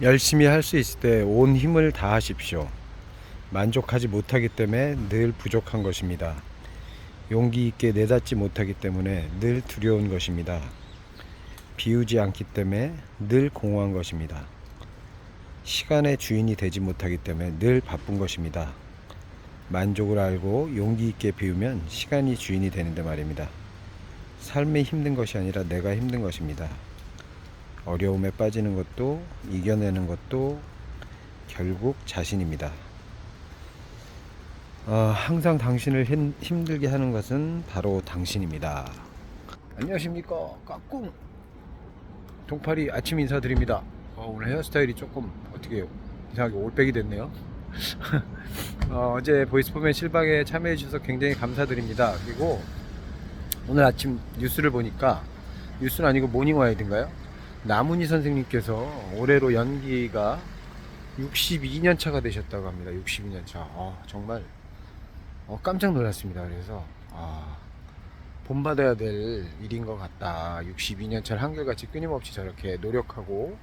열심히 할 수 있을 때 온 힘을 다하십시오. 만족하지 못하기 때문에 늘 부족한 것입니다. 용기 있게 내닫지 못하기 때문에 늘 두려운 것입니다. 비우지 않기 때문에 늘 공허한 것입니다. 시간의 주인이 되지 못하기 때문에 늘 바쁜 것입니다. 만족을 알고 용기 있게 비우면 시간이 주인이 되는데 말입니다. 삶이 힘든 것이 아니라 내가 힘든 것입니다. 어려움에 빠지는 것도 이겨내는 것도 결국 자신입니다. 아, 항상 당신을 힘, 힘들게 하는 것은 바로 당신입니다. 안녕하십니까 까꿍 동파리 아침 인사드립니다. 어, 오늘 헤어스타일이 조금 어떻게 이상하게 올백이 됐네요. 어, 어제 보이스포맨 실방에 참여해 주셔서 굉장히 감사드립니다. 그리고 오늘 아침 뉴스를 보니까 뉴스는 아니고 모닝와이드인가요? 나문희 선생님께서 올해로 연기가 62년 차가 되셨다고 합니다. 62년 차. 아, 정말 어, 깜짝 놀랐습니다. 그래서 아, 본받아야 될 일인 것 같다. 62년 차를 한결같이 끊임없이 저렇게 노력하고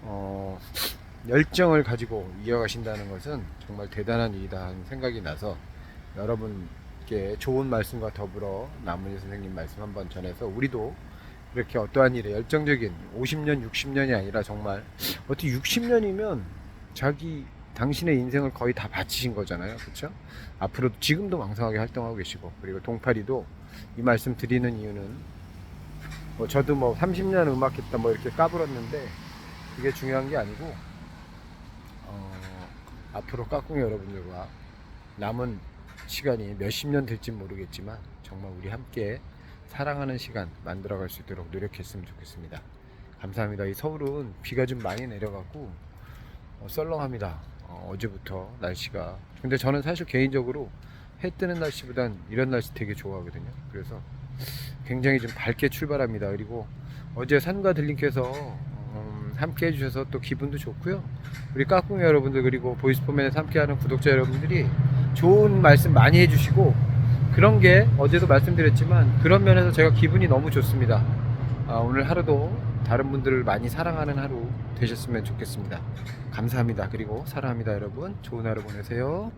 어, 열정을 가지고 이어가신다는 것은 정말 대단한 일이다 하는 생각이 나서 여러분께 좋은 말씀과 더불어 나문희 선생님 말씀 한번 전해서 우리도 이렇게 어떠한 일에 열정적인 50년, 60년이 아니라 정말 어떻게 60년이면 자기 당신의 인생을 거의 다 바치신 거잖아요. 그렇죠? 앞으로도 지금도 왕성하게 활동하고 계시고 그리고 동파리도 이 말씀 드리는 이유는 뭐 저도 뭐 30년 음악했다 뭐 이렇게 까불었는데 그게 중요한 게 아니고 어, 앞으로 까꿍이 여러분들과 남은 시간이 몇십 년 될지 모르겠지만 정말 우리 함께 사랑하는 시간 만들어갈 수 있도록 노력했으면 좋겠습니다. 감사합니다. 이 서울은 비가 좀 많이 내려가고 어, 썰렁합니다. 어, 어제부터 날씨가. 근데 저는 사실 개인적으로 해 뜨는 날씨보단 이런 날씨 되게 좋아하거든요. 그래서 굉장히 좀 밝게 출발합니다. 그리고 어제 산과 들림께서 음, 함께 해주셔서 또 기분도 좋고요. 우리 까꿍이 여러분들 그리고 보이스포맨에서 함께하는 구독자 여러분들이 좋은 말씀 많이 해주시고 그런 게 어제도 말씀드렸지만 그런 면에서 제가 기분이 너무 좋습니다. 아, 오늘 하루도 다른 분들을 많이 사랑하는 하루 되셨으면 좋겠습니다. 감사합니다. 그리고 사랑합니다, 여러분. 좋은 하루 보내세요.